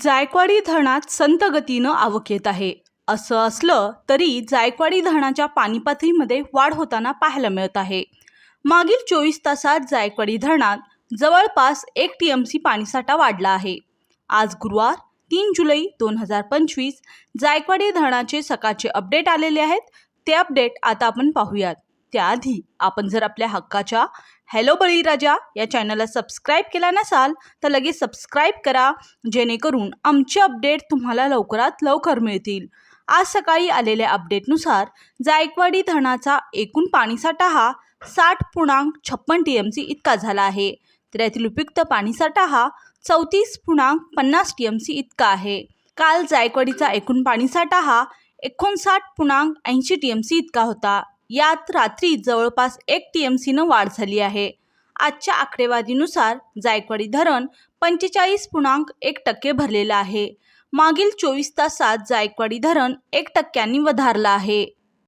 जायकवाडी धरणात संत गतीनं आवक येत आहे. असं असलं तरी जायकवाडी धरणाच्या पाणीपातळीमध्ये वाढ होताना पाहायला मिळत आहे. मागील चोवीस तासात जायकवाडी धरणात जवळपास एक टी एम सी पाणीसाठा वाढला आहे. आज गुरुवार तीन जुलै दोन हजार पंचवीस जायकवाडी धरणाचे सकाळचे अपडेट आलेले आहेत. ते अपडेट आता आपण पाहूयात. त्याआधी आपण जर आपल्या हक्काच्या हॅलो बळीराजा या चॅनलला सबस्क्राईब केला नसाल तर लगेच सबस्क्राईब करा जेणेकरून आमचे अपडेट तुम्हाला लवकरात लवकर मिळतील. आज सकाळी आलेल्या अपडेटनुसार जायकवाडी धरणाचा एकूण पाणीसाठा हा साठ पूर्णांक छप्पन टी एम सी इतका झाला आहे. तर यातील उपयुक्त पाणीसाठा हा चौतीस पूर्णांक पन्नास टी एम सी इतका आहे. काल जायकवाडीचा एकूण पाणीसाठा हा एकोणसाठ पूर्णांक ऐंशी टी एम सी इतका होता. यात रात्री जवळपास एक टी एम सीनं वाढ झाली आहे. आजच्या आकडेवारीनुसार जायकवाडी धरण पंचेचाळीस पूर्णांक एक टक्के भरलेलं आहे. मागील चोवीस तासात जायकवाडी धरण एक टक्क्यांनी वधारलं आहे.